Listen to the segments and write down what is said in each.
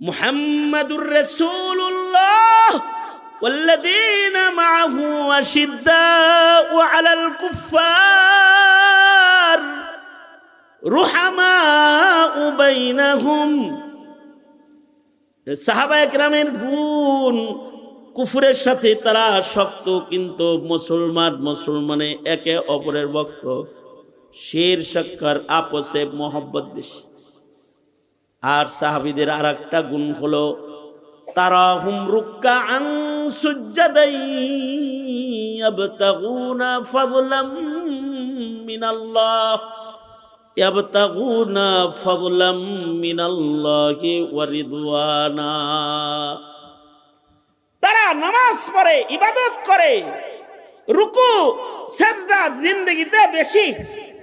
মুহাম্মাদুর রাসূলুল্লাহ والذين معه أشداء على الكفار رحماء بينهم সাহাবা একরামের গুণ কুফুরের সাথে তারা শক্ত কিন্তু মুসলমান মুসলমানে একে অপরের ভক্ত শের সক্কর আপসে মোহব্বত বেশি আর সাহাবিদের আর একটা গুণ হলো তারা হুম রুক্কা আং সুজ্জাদাই ইয়াবতাগুনা ফাদলাম মিনাল্লাহ, ইয়াবতাগুনা ফাদলাম মিনাল্লাহি ওয়া রিদওয়ানা। তারা নামাজ পড়ে, ইবাদত করে, রুকু, সেজদা জিন্দগিতে বেশি,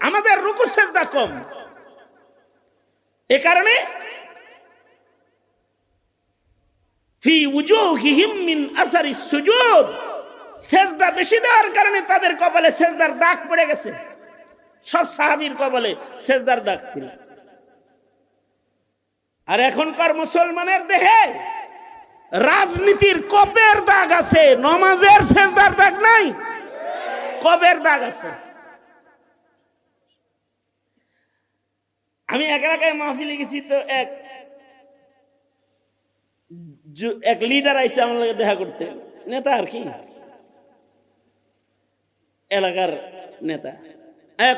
আমাদের রুকু, সেজদা কম। এ কারণে ফি উজুহিহিম মিন আসারি সুজুদ। বেশি দেওয়ার কারণে তাদের কপালে সেজদার দাগ পড়ে গেছে। সব সাহাবীর কপালে সেজদার দাগ ছিল। আর এখনকার মুসলমানের দেহে রাজনীতির কবের দাগ আছে? নমাজের সেজদার দাগ নাই? কবের দাগ আছে? আমি এক এলাকায় মাহফিলে গেছি তো এক এক লিডার আইসে আমার লগে দেখা করতে। নেতা আর কি? এলাকার নেতা।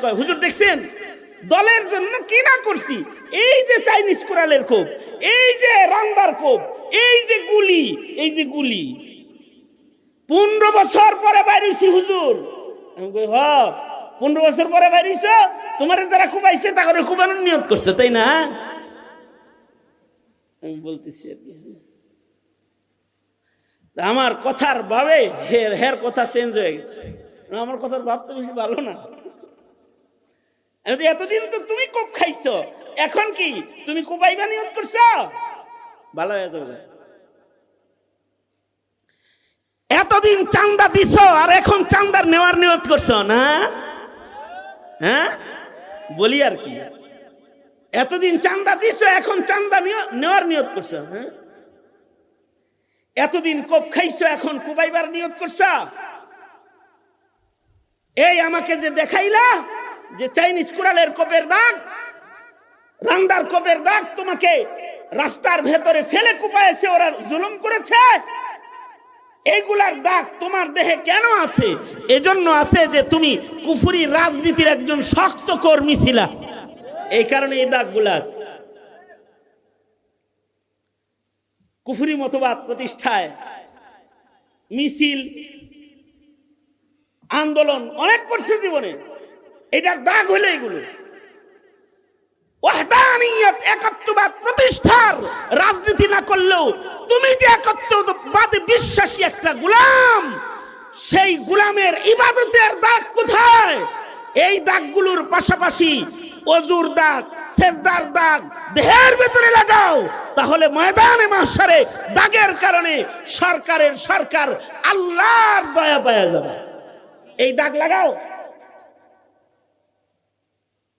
কয়, হুজুর দেখছেন? দলের জন্য কি না করছি? এই যে চাইনিজ কোরালের কোপ এই যে রান্দার কোপ এই যে গুলি এই যে গুলি। পনেরো বছর পরে বাইরেছি হুজুর। কই হ পনেরো বছর পরে বাইরেছ? তোমার যারা খুবাইছে তাকে খুবানোর নিয়ত করছে তাই না? আমি বলতেছি আর কি। আমার কথার ভাবে হের হের কথা চেঞ্জ হয়ে গেছে। আমার কথার ভাব তো বেশি ভালো না। এতদিন তো তুমি কোপ খাইছো, এখন কি? তুমি কোপাইবা নিয়ত করছ? ভালো হয়ে যাবে। এতদিন চান্দা দিছ আর এখন চান্দার নেওয়ার নিয়ত করছ না? হ্যাঁ? বলি আর কি। এতদিন চান্দা দিছ, এখন চান্দা নেওয়ার নিয়ত করছ হ্যাঁ? এতদিন কোপ খাইছো, এখন কুবাইবার নিয়োগ করছ? এই আমাকে যে দেখাইলা যে চাইনিজ কুড়ালের কোপের দাগ, রান্দার কোপের দাগ তোমাকে রাস্তার ভেতরে ফেলে কুপাইছে, ওরা জুলুম করেছে। এইগুলার দাগ তোমার দেহে কেন আছে? এজন্য আছে যে তুমি কুফুরি রাজনীতির একজন শক্ত কর্মী ছিলা। এই কারণে এই দাগগুলা আছে। কুফুরি মতবাদ প্রতিষ্ঠায়, মিছিল, আন্দোলন, অনেক করছে জীবনে। এটার দাগ হলে এগুলো। ওয়াহদানিয়ত একত্ববাদ প্রতিষ্ঠার রাজনীতি না করলেও তুমি যে একত্ববাদে বিশ্বাসী একটা গোলাম, সেই গোলামের ইবাদতের দাগ কোথায়? এই দাগগুলোর পাশাপাশি অজুর দাগ, সেজদার দাগ দেহের ভেতরে লাগাও। তাহলে ময়দানে মাসারে দাগের কারণে সরকারের সরকার আল্লাহর দয়া পাওয়া যাবে। এই দাগ লাগাও।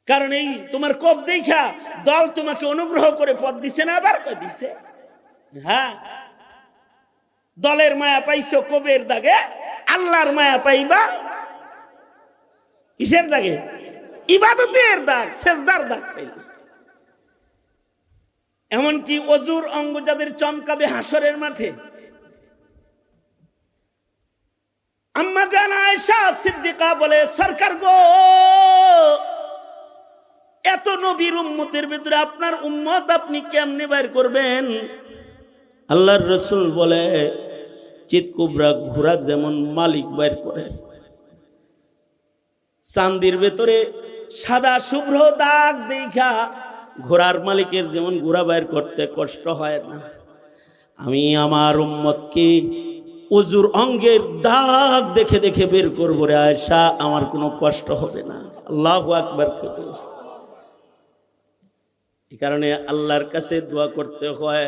কারণ এই তোমার কোপ দেখা দল তোমাকে অনুগ্রহ করে পদ দিছে না আবার দিছে? হ্যাঁ। দলের মায়া পাইছো কবের দাগে, আল্লাহর মায়া পাইবা, কিসের দাগে? ইবাদতের দাগ, সেজদার দাগ পাইলে। এমনকি অজুর অঙ্গ যাদের চমকাবে হাসরের মাঠে। আম্মা জান আয়েশা সিদ্দিকা বলে, সরকার গো, এত নবীর উম্মতের ভিতরে আপনার উম্মত আপনি কেমনে বাইর করবেন? আল্লাহর রসুল বলে চিতকুবরা ঘোড়া যেমন মালিক বাইর করে। চান্দির ভেতরে সাদা শুভ্র দাগ দেখা ঘোড়ার মালিকের যেমন ঘোড়া বাইর করতে কষ্ট হয় না। আমি আমার উম্মতকে উজুর অঙ্গের দাগ দেখে দেখে বের করব রে আয়সা আমার কোনো কষ্ট হবে না। আল্লাহ আকবার করে। এই কারণে আল্লাহর কাছে দোয়া করতে হয়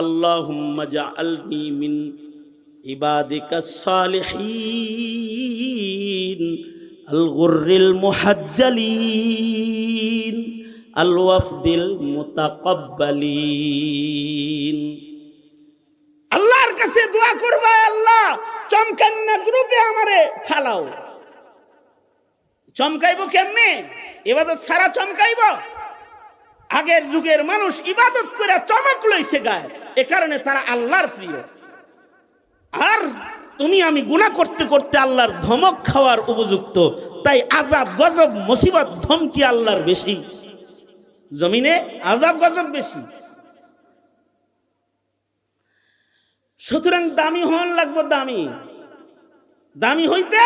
আল্লাহ মিন ইবাদিকা সালিহিন। আল গুররিল মুহাজ্জালিন আল ওয়াফদিল মুতাকাব্বালিন আল্লাহর কাছে দোয়া করবা আল্লাহ চমকান্না গ্রুপে আমারে, ফালাও। চমকাইব কেমনে? ইবাদত সারা চমকাইব? আগের যুগের মানুষ ইবাদত করে চমক লইছে গায়ে, এ কারণে তারা আল্লাহর প্রিয়। আর তুমি আমি গুনাহ করতে করতে আল্লাহর ধমক খাওয়ার উপযুক্ত। তাই আজাব গজব, মুসিবত, ধমকি আল্লাহর বেশি। জমিনে আজাব গজব বেশি। সুতরাং দামি হন লাগবো দামি। দামি হইতে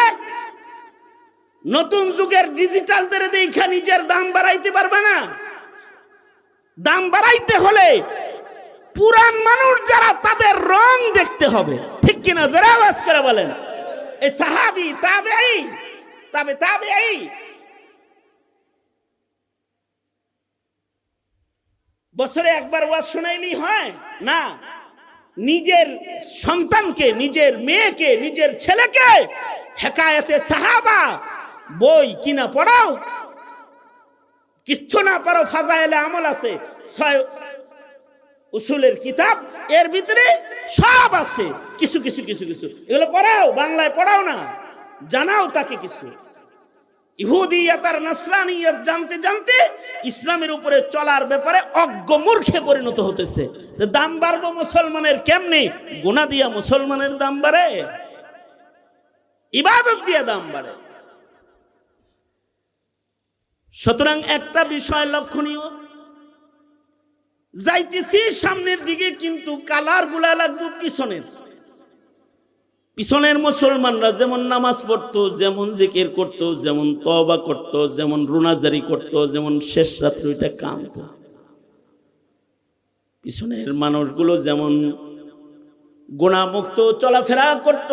নতুন যুগের ডিজিটালদের দেখা নিজের দাম বাড়াইতে পারবে না। দাম বাড়াইতে হলে পুরান মানুষ যারা তাদের রং দেখতে হবে। কিনা যারা আওয়াজ করে বলেন? এই সাহাবি তাবে তবে তাবে বছরে একবার ওয়াজ শোনাইলি হয়? না। নিজের সন্তানকে, নিজের মেয়েকে, নিজের ছেলেকে হেকায়তে সাহাবা, বই কিনা পড়াও। কিচ্ছু না পারো ফাজাইলে আমল আছে। ছয় উসুলের কিতাব, এর ভিতরে সব আছে। কিছু কিছু কিছু কিছু। এগুলো পড়াও, বাংলায় পড়াও না। জানাও তাকে কিছু। ইহুদিয়াত আর নাসরানিয়াত জানতে জানতে ইসলামের উপরে চলার ব্যাপারে অজ্ঞ মূর্খে পরিণত হতেছে। দাম বাড়বো মুসলমানের কেমনে? গোনা দিয়া মুসলমানের দাম বাড়ে। ইবাদত দিয়ে দাম বাড়ে। সুতরাং একটা বিষয় লক্ষণীয় যাইতেছি সামনের দিকে, কিন্তু কালারগুলা লাগবে পিছনের। পিছনের মুসলমানরা যেমন নামাজ পড়তো, যেমন জিকির করতো, যেমন তবা করত, যেমন রুনাজারি করত, যেমন শেষ রাত্রিটা কামত পিছনের মানুষগুলো যেমন গুণামুক্ত, চলাফেরা করত,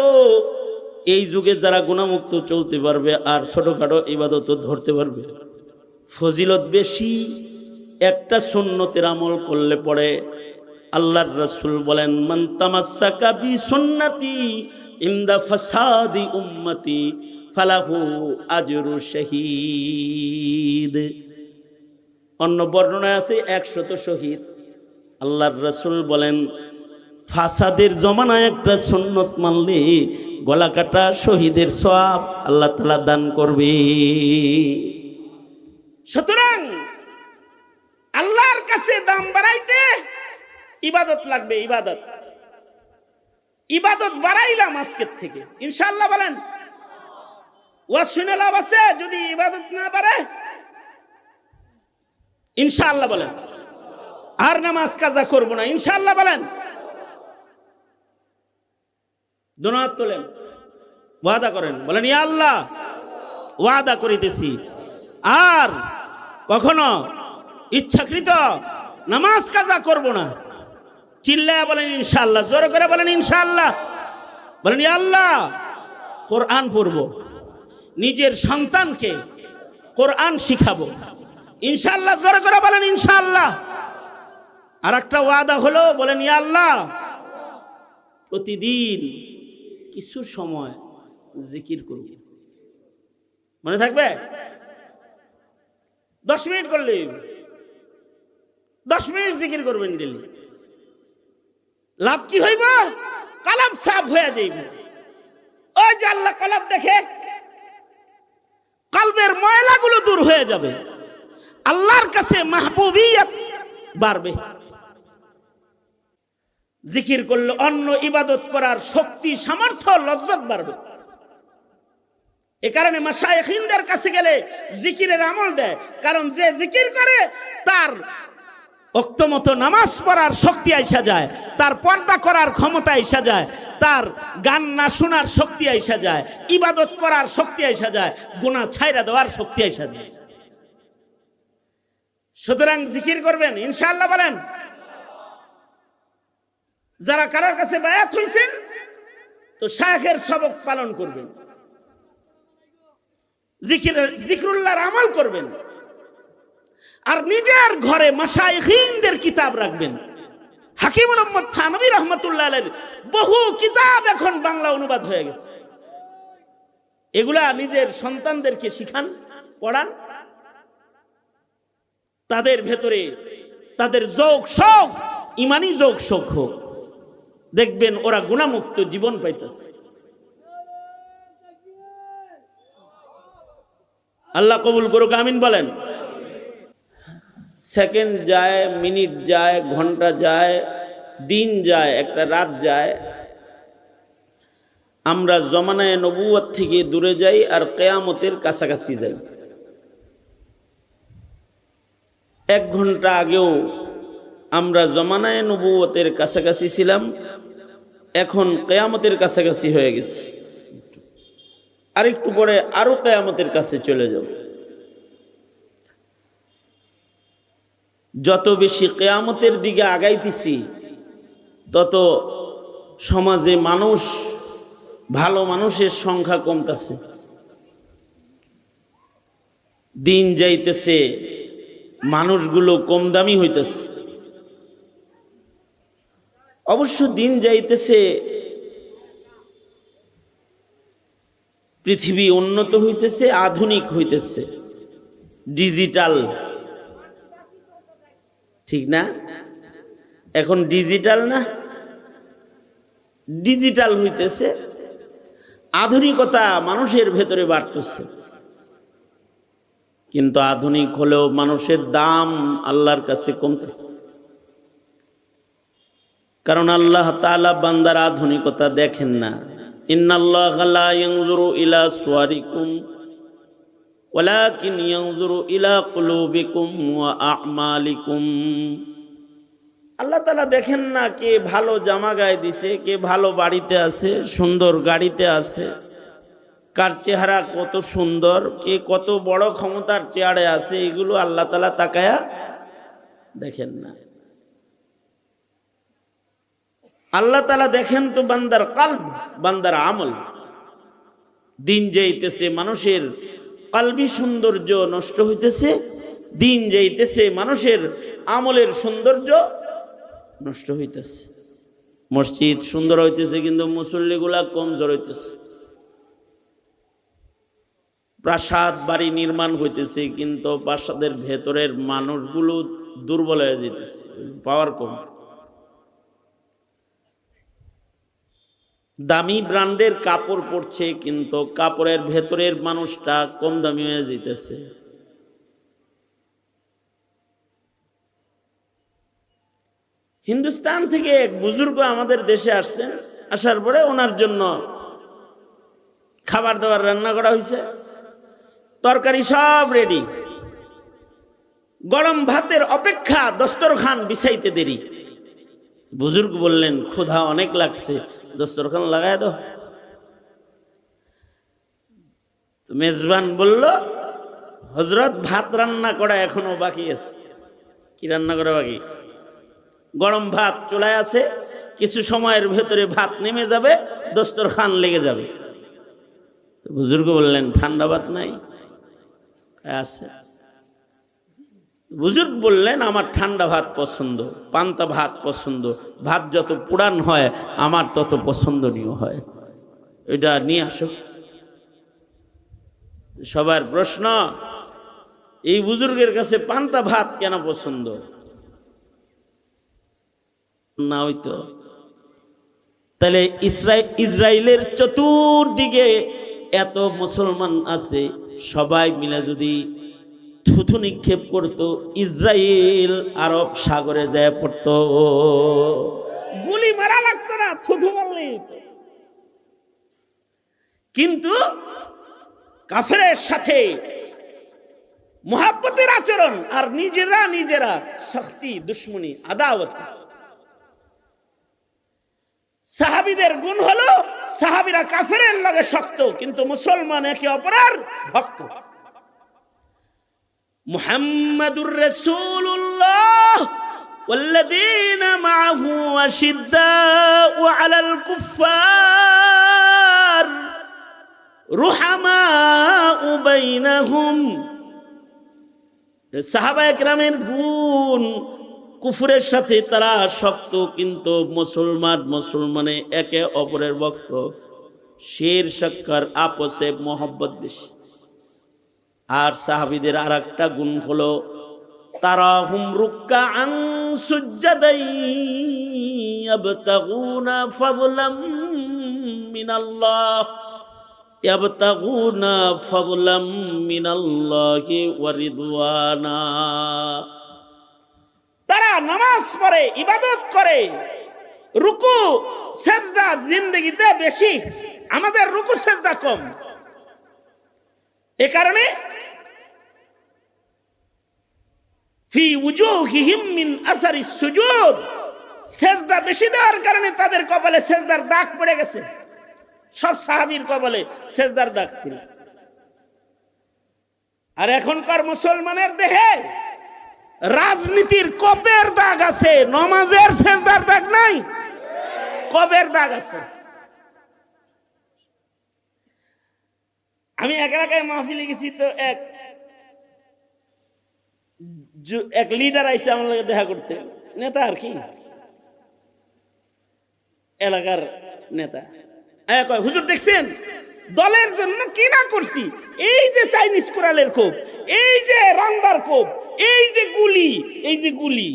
এই যুগে যারা গুণামুক্ত চলতে পারবে আর ছোটখাটো ইবাদত ধরতে পারবে, ফজিলত বেশি। একটা সুন্নতের আমল করলে পরে আল্লাহর রসুল বলেন, মান তামাসাকা বি সুন্নতি ইন্দা ফাসাদি উম্মতি ফালাহু আজরু শহীদ। অন্য বর্ণনায় আছে একশত শহীদ। আল্লাহর রসুল বলেন, ফাসাদের জমানায় একটা সুন্নত মানলে গলা কাটা শহীদের সব আল্লাহ তালা দান করবে। সুতরাং কাছে দাম বাড়াইতে। ইবাদত লাগবে, ইবাদত। ইবাদত বাড়াইলাম আজকের থেকে। ইনশাল্লাহ বলেন। ওয়াজ শুনে লাভ আছে, যদি ইবাদত না বাড়ে। ইনশাআল্লাহ বলেন। আর নামাজ কাজা করব না, ইনশাআল্লাহ বলেন। দোনাত তোলেন। ওয়াদা করেন। বলেন, ইয়া আল্লাহ, ওয়াদা করিতেছি। আর কখনো ইচ্ছাকৃত নামাজ কাজা করব না। চিল্লায় বলেন ইনশাল্লাহ জোর করে বলেন ইনশাল্লাহ বলেন আল্লাহ, কোরআন পড়ব। নিজের সন্তানকে কোরআন শিখাবো। ইনশাল্লাহ জোর করে বলেন ইনশাল্লাহ আর একটা ওয়াদা হলো, বলেন আল্লাহ, প্রতিদিন কিছু সময় জিকির করব। মনে থাকবে? দশ মিনিট করলে দশ মিনিট জিকির করবেন ডেলি লাভ কি হইব? কালাম সাফ হয়ে যাইব। ওই যে আল্লাহ কালাম দেখে, কালবের ময়লাগুলো দূর হয়ে যাবে। আল্লাহর কাছে মাহবুবিয়ত বাড়বে। জিকির করলে অন্য ইবাদত করার শক্তি, সামর্থ্য, লজ্জত বাড়বে। এ কারণে মাসায়খিনদের কাছে গেলে জিকিরের আমল দেয়। কারণ যে জিকির করে, তার অক্তমতো নামাজ পড়ার শক্তি আইসা যায়, তার পর্দা করার ক্ষমতা আইসা যায়, তার গান না শোনার শক্তি আইসা যায়, ইবাদত করার শক্তি আইসা যায় গুণা ছাইরা দেওয়ার শক্তি আইসা যায়। সুতরাং জিকির করবেন, ইনশাআল্লাহ বলেন। যারা কারোর কাছে বায়াত হয়েছেন তো শাহের সবক পালন করবেন। জিকির জিক্রুল্লাহর আমল করবেন। আর নিজের ঘরে মাসাইহিনদের কিতাব রাখবেন। হাকিম মোহাম্মদ থানবী রহমতুল্লাহ বহু কিতাব এখন বাংলা অনুবাদ হয়ে গেছে। এগুলা নিজের সন্তানদেরকে শিখান, পড়ান। তাদের ভেতরে তাদের যোগ শোক, ইমানি যোগ শোক হোক। দেখবেন ওরা গুণামুক্ত জীবন পাইতেছে। আল্লাহ কবুল করুক, আমিন বলেন। সেকেন্ড যায়, মিনিট যায়, ঘণ্টা যায়, দিন যায়, একটা রাত যায়। আমরা জমানায় নবুয়াত থেকে দূরে যাই আর কেয়ামতের কাছাকাছি যাই। এক ঘণ্টা আগেও আমরা জমানায় নবুয়তের কাছাকাছি ছিলাম, এখন কেয়ামতের কাছাকাছি হয়ে গেছে। আরেকটু পরে আরও কেয়ামতের কাছে চলে যাব। যত বেশি কেয়ামতের দিকে আগাইতেছি, তত সমাজে মানুষ, ভালো মানুষের সংখ্যা কমতেছে। দিন যাইতেছে, মানুষগুলো কম দামি হইতেছে। অবশ্য দিন যাইতেছে, পৃথিবী উন্নত হইতেছে, আধুনিক হইতেছে, ডিজিটাল ঠিক না? এখন ডিজিটাল না? ডিজিটাল হইতেছে। আধুনিকতা মানুষের ভেতরে বাড়তেছে। কিন্তু আধুনিক হলেও মানুষের দাম আল্লাহর কাছে কমতেছে। কারণ আল্লাহ তালা বান্দার আধুনিকতা দেখেন না। ইন্নাল্লাহ ইলা সুয়ারিকুম ইয়ানজুরু ইলা কুলুবিকুম ওয়া আ'মালিকুম। আল্লাহ তাআলা দেখেন না কে ভালো জামা গায়ে দিছে, কে ভালো বাড়িতে আছে, সুন্দর গাড়িতে আছে, কার চেহারা কত সুন্দর, কে কত বড় ক্ষমতার চেয়ারে আছে, এগুলো আল্লাহ তালা তাকায়া দেখেন না। আল্লাহ তালা দেখেন তো বান্দার কাল বান্দার আমল। দিন যাইতেছে, মানুষের কালবি সৌন্দর্য নষ্ট হইতেছে, দিন যাইতেছে, মানুষের আমলের সৌন্দর্য নষ্ট হইতেছে। মসজিদ সুন্দর হইতেছে, কিন্তু মুসল্লিগুলা কমজোর হইতেছে। প্রাসাদ বাড়ি নির্মাণ হইতেছে, কিন্তু প্রাসাদের ভেতরের মানুষগুলো দুর্বল হয়ে যেতেছে পাওয়ার কম। দামি ব্র্যান্ডের কাপড় পরছে, কিন্তু কাপড়ের ভেতরের মানুষটা কম দামি হয়ে যেতেছে। হিন্দুস্তান থেকে এক বুজুর্গ আমাদের দেশে আসছেন, আসার পরে ওনার জন্য খাবার দাবার রান্না করা হয়েছে। তরকারি সব রেডি গরম ভাতের অপেক্ষা দস্তরখান বিছাইতে দেরি। বুজুর্গ বললেন, ক্ষুধা অনেক লাগছে, দস্তরখান লাগায় দো মেজবান বলল হজরত ভাত রান্না করা এখনও বাকি আছে। কি রান্না করা বাকি? গরম ভাত চুলায় আছে, কিছু সময়ের ভেতরে ভাত নেমে যাবে, দস্তরখান লেগে যাবে। বুজুর্গ বললেন, ঠান্ডা ভাত নাই, আছে। বুজুর্গ বললেন, আমার ঠান্ডা ভাত পছন্দ, পান্তা ভাত পছন্দ, ভাত যত পুরান হয়, আমার তত পছন্দনীয় হয়। এটা নিয়ে আসো। সবার প্রশ্ন, এই বুজুর্গের কাছে পান্তা ভাত কেন পছন্দ? না হইতো তাহলে ইসরায়েল ইসরায়েলের চতুর্দিকে এত মুসলমান আছে, সবাই মিলে যদি থুথু নিক্ষেপ করত ইসরায়েল আরব সাগরে যায় পড়তো। গুলি মারা লাগতো না, থুথু মারলে। কিন্তু কাফেরের সাথে মোহাব্বতের আচরণ আর নিজেরা নিজেরা শক্তি দুশ্মনী, আদাওয়াত। সাহাবিদের গুণ হলো, সাহাবিরা কাফেরের লগে শক্ত, কিন্তু মুসলমান একে অপরের ভক্ত। মুহাম্মাদুর রাসূলুল্লাহ والذين معه أشداء على الكفار رحماء بينهم সাহাবা একরামের গুণ কুফুরের সাথে তারা শক্ত কিন্তু মুসলমান মুসলমানে একে অপরের ভক্ত শের সক্কর আপসে মোহব্বত বেশি আর সাহাবিদের আর একটা গুণ হলো, তারাহুম রুক্কাআন সুজ্জাদাই ইয়াবতাগুনা ফাদলাম মিনাল্লাহ, ইয়াবতাগুনা ফাদলাম মিনাল্লাহি ওয়া রিদওয়ানা। তারা নামাজ পড়ে, ইবাদত করে, রুকু, সেজদা জিন্দগিতে বেশি, আমাদের রুকু, সেজদা কম। এ কারণে ফি সুজুদ বেশি দেওয়ার কারণে তাদের কপালে সেজদার দাগ পড়ে গেছে। সব সাহাবীর কপালে সেজদার দাগ ছিল। আর এখনকার মুসলমানের দেহে রাজনীতির কবের দাগ আছে, নমাজের সেজদার দাগ নাই। কবের দাগ আছে। আমি এক এলাকায় মাহফিলে গেছি তো এক এক লিডার আইসে আমার লগে দেখা করতে। নেতা আর কি? এলাকার নেতা। কয়, হুজুর দেখছেন? দলের জন্য কি না করছি? এই যে চাইনিজ কোরালের কোপ এই যে রান্দার কোপ এই যে গুলি এই যে গুলি।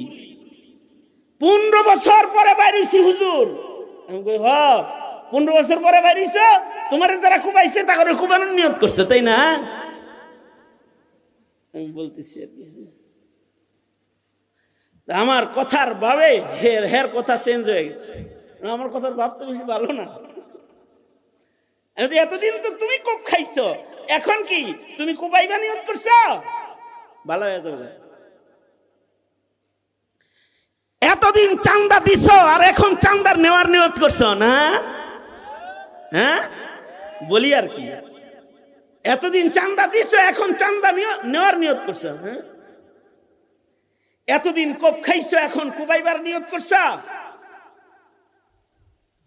পনেরো বছর পরে বাইরেছি হুজুর। কই হ পনেরো বছর পরে বাইরেছ? তোমার যারা খুবাইছে তাকে খুবানোর নিয়ত করছে তাই না? আমি বলতেছি আর কি। আমার কথার ভাবে হের হের কথা চেঞ্জ হয়ে গেছে। আমার কথার ভাব তো বেশি ভালো না। এতদিন তো তুমি কোপ খাইছো। এখন কি? তুমি কোপাইবা নিয়ত করছ? ভালো হয়ে যাবে। এতদিন চান্দা দিছ আর এখন চান্দার নেওয়ার নিয়ত করছ, না? হ্যাঁ? বলি আর কি। এতদিন চান্দা দিছ, এখন চান্দা নেওয়ার নিয়ত করছ হ্যাঁ? এতদিন কোপ খাইছো, এখন কুবাইবার নিয়ত করছ?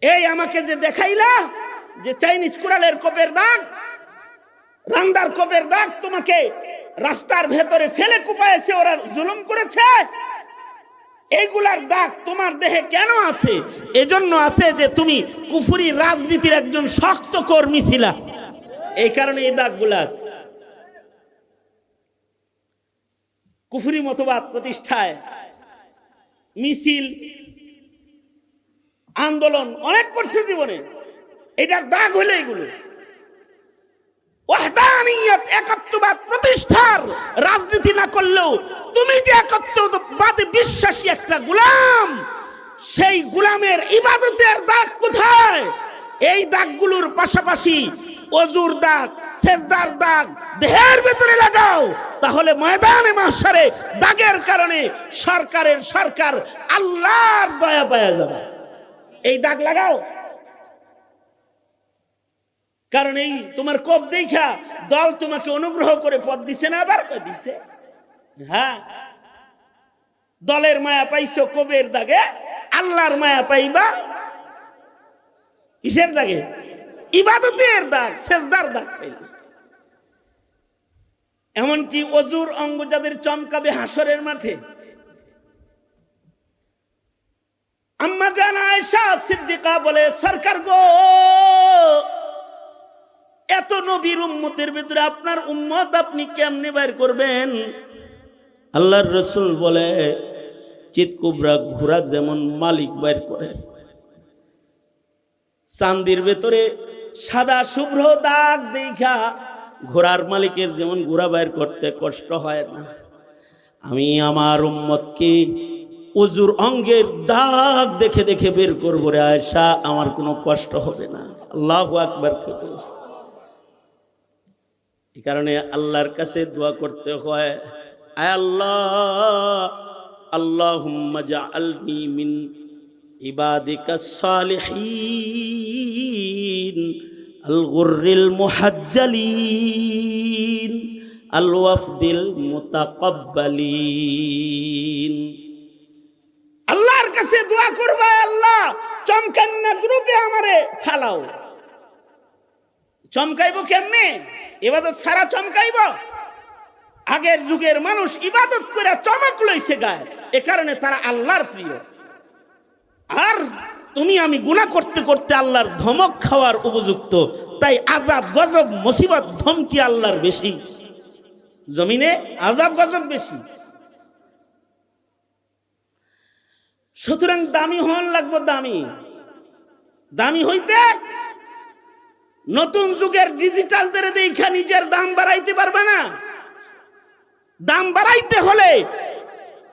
এই আমাকে যে দেখাইলা যে চাইনিজ কুড়ালের কোপের দাগ, রান্দার কোপের দাগ তোমাকে রাস্তার ভেতরে ফেলে কুপাইছে ওরা জুলুম করেছে? এইগুলার দাগ তোমার দেহে কেন আছে? এজন্য আছে যে তুমি কুফুরি রাজনীতির একজন শক্ত কর্মী ছিলা। এই কারণে এই দাগগুলা আছে। কুফুরি মতবাদ প্রতিষ্ঠায়, মিছিল, আন্দোলন, অনেক করছে জীবনে। এটার দাগ হলে এগুলো। একত্ববাদ প্রতিষ্ঠার রাজনীতি না করলেও তুমি যে একত্ববাদে বিশ্বাসী একটা গুলাম, সেই গুলামের ইবাদতের দাগ কোথায়? এই দাগগুলোর পাশাপাশি অজুর দাগ, সেজদার দাগ, দেহের ভেতরে লাগাও। তাহলে ময়দানে মাসারে দাগের কারণে সরকারের সরকার আল্লাহর দয়া পাওয়া যাবে। এই দাগ লাগাও। কারণ এই তোমার কোপ দেখা দল তোমাকে অনুগ্রহ করে পদ দিছে না আবার দিছে? হ্যাঁ। দলের মায়া পাইছো কোপের দাগে, আল্লাহর মায়া পাইবা কিসের দাগে? ইবাদতের দাগ, সেজদার দাগ পাইলে। এমনকি অজুর অঙ্গ যাদের চমকাবে হাসরের মাঠে। আম্মা জান আয়েশা সিদ্দিকা বলে, সরকার গো, এত নবীর উম্মতের ভিতরে আপনার উম্মত আপনি কেমনে বাইর করবেন? আল্লাহর রসুল বলে চিতকুবরা ঘোড়া যেমন মালিক বাইর করে। চান্দির ভেতরে সাদা শুভ্র দাগ দেখা ঘোড়ার মালিকের যেমন ঘোড়া বাইর করতে কষ্ট হয় না। আমি আমার উম্মতকে উজুর অঙ্গের দাগ দেখে দেখে বের করব রে আয়সা আমার কোনো কষ্ট হবে না। আল্লাহ আকবার কবির। এই কারণে আল্লাহর কাছে দোয়া করতে হয় আল্লাহ মিন ইবাদিকা সালিহিন। আল গুররিল মুহাজ্জালিন আল ওয়াফদিল মুতাকাব্বালিন। আল্লাহর কাছে দোয়া করবা আল্লাহ চমকান্না গ্রুপে আমারে, ফেলাও। চমকাইব কেমনে? ইবাদত সারা চমকাইব? আগের যুগের মানুষ ইবাদত করে চমক লইছে গায়ে, এ কারণে তারা আল্লাহর প্রিয়। আর তুমি আমি গুণা করতে করতে আল্লাহর ধমক খাওয়ার উপযুক্ত। তাই আজাব গজব, মুসিবত, ধমকি আল্লাহর বেশি। জমিনে আজাব গজব বেশি। সুতরাং দামি হন লাগবো দামি। দামি হইতে নতুন যুগের ডিজিটালদের দেখা নিজের দাম বাড়াইতে পারবে না। দাম বাড়াইতে হলে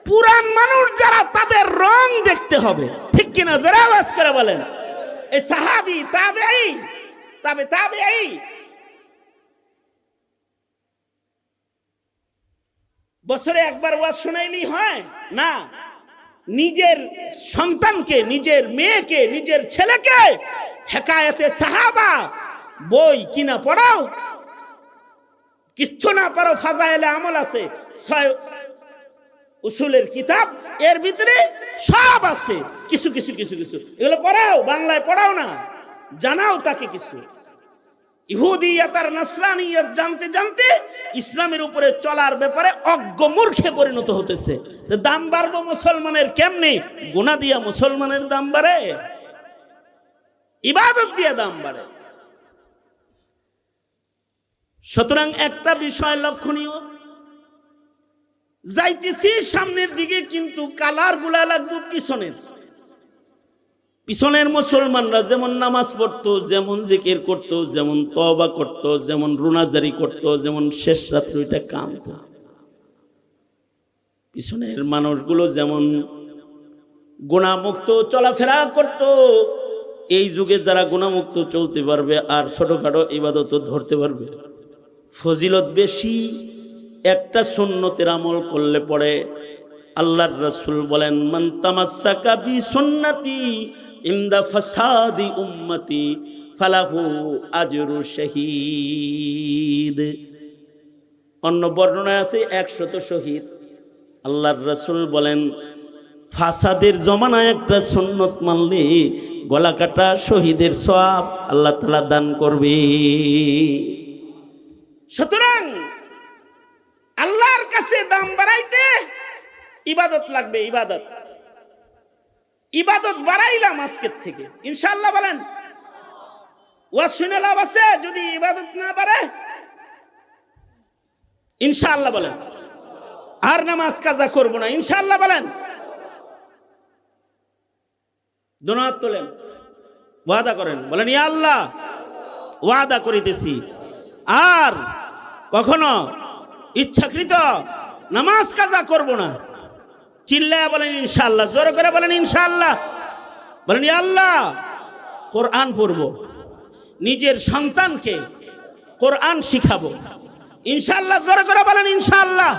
পুরান মানুষ যারা তাদের রং দেখতে হবে। ঠিক কিনা যারা আওয়াজ করে বলেন। এই সাহাবি তাবে তবে তাবে বছরে একবার ওয়াজ শোনাইলি হয়? না। নিজের সন্তানকে, নিজের মেয়েকে, নিজের ছেলেকে হেকায়তে সাহাবা, বই কিনা পড়াও? কিচ্ছু না পারো, ফাজাইলে আমল আছে। উসুলের কিতাব, এর ভিতরে সব আছে। কিছু কিছু কিছু কিছু। এগুলো পড়াও, বাংলায় পড়াও না। জানাও তাকে কিছু। ইহুদিয়াত আর নাসরানিয়াত জানতে জানতে ইসলামের উপরে চলার ব্যাপারে অজ্ঞ মূর্খে পরিণত হতেছে। দাম বাড়বো মুসলমানের কেমনে? গুণা দিয়া মুসলমানের দাম বাড়ে। ইবাদত দিয়ে দাম বাড়ে। সুতরাং একটা বিষয় লক্ষণীয় যাইতেছি সামনের দিকে, কিন্তু কালারগুলা লাগবে পিছনের। পিছনের মুসলমানরা যেমন নামাজ পড়তো, যেমন জিকির করত, যেমন তবা করত, যেমন রুনাজারি করত, যেমন শেষ রাত্রিটা কামত পিছনের মানুষগুলো যেমন গুণামুক্ত চলাফেরা করত, এই যুগে যারা গুণামুক্ত চলতে পারবে আর ছোটখাটো ইবাদত ধরতে পারবে। ফজিলত বেশি একটা সুন্নতের আমল করলে পরে আল্লাহর রসুল বলেন, মান তামাসাকা বি সুন্নতি ইন্দা ফাসাদি উম্মতি ফালাহু আজরু শহীদ। অন্য বর্ণনায় আছে একশত শহীদ। আল্লাহর রসুল বলেন, ফাসাদের জমানায় একটা সুন্নত মানলে গলা কাটা শহীদের সব আল্লাহ তালা দান করবে। সুতরাং আল্লাহর কাছে দাম বাড়াইতে ইবাদত লাগবে, ইবাদত। ইবাদত বাড়াইলাম আজকের থেকে। ইনশাল্লাহ বলেন ওয়া শুনে লাভ আছে? যদি ইবাদত না বাড়ে, ইনশাআল্লাহ বলেন। আর নামাজ কাজা করব না ইনশাল্লাহ বলেন। দোনাত তোলেন, ওয়াদা করেন। বলেন, ইয়া আল্লাহ, ওয়াদা করিতেছি। আর কখনো ইচ্ছাকৃত, নামাজ কাজা করব না। চিল্লায় বলেন ইনশাল্লাহ জোরে করে বলেন ইনশাল্লাহ বলেন আল্লাহ, কোরআন পড়ব। নিজের সন্তানকে কোরআন শিখাবো। ইনশাল্লাহ জোরে করে বলেন, ইনশাআল্লাহ।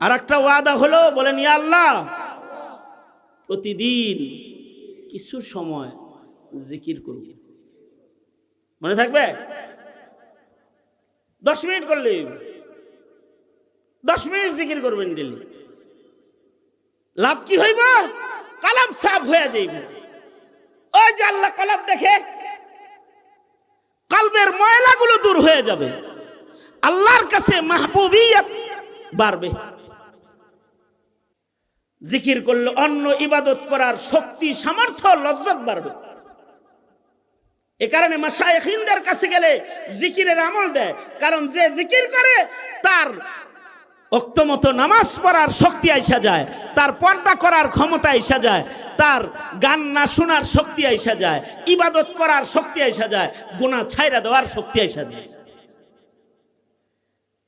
আর একটা ওয়াদা হলো, বলেন আল্লাহ, প্রতিদিন কিছু সময় জিকির করব। মনে থাকবে? দশ মিনিট করলে দশ মিনিট জিকির করবেন ডেলি। লাভ কি হইব? কালাম সাফ হয়ে যাইব। ওই যে আল্লাহ কালাম দেখে, কালবের ময়লাগুলো দূর হয়ে যাবে। আল্লাহর কাছে মাহবুবিয়ত বাড়বে। জিকির করলে অন্য ইবাদত করার শক্তি, সামর্থ্য, লজ্জত বাড়বে। এ কারণে মাসায়খিনদের কাছে গেলে জিকিরের আমল দেয়। কারণ যে জিকির করে, তার অক্তমত নামাজ পড়ার শক্তি আইসা যায়, তার পর্দা করার ক্ষমতা আইসা যায়, তার গান না শোনার শক্তি আইসা যায়, ইবাদত করার শক্তি আইসা যায় গুণা ছাইরা দেওয়ার শক্তি আইসা যায়।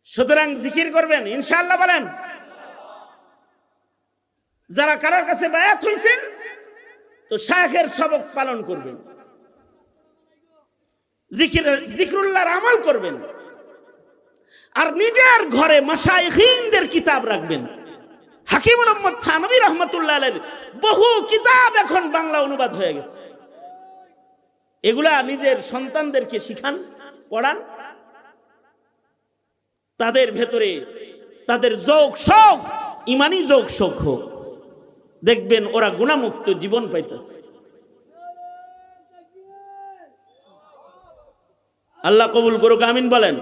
সুতরাং জিকির করবেন, ইনশাআল্লাহ বলেন। যারা কারোর কাছে বায়াত হয়েছেন তো শাহের সবক পালন করবেন। জিকির জিক্রুল্লাহর আমল করবেন। আর নিজের ঘরে মাসাইহিনদের কিতাব রাখবেন। হাকিম মোহাম্মদ থানবী রহমতুল্লাহ বহু কিতাব এখন বাংলা অনুবাদ হয়ে গেছে। এগুলা নিজের সন্তানদেরকে শিখান, পড়ান। তাদের ভেতরে তাদের যোগ শোক, ইমানি যোগ শোক হোক। দেখবেন ওরা গুণামুক্ত জীবন পাইতেছে। আল্লাহ কবুল করুক, আমিন বলেন।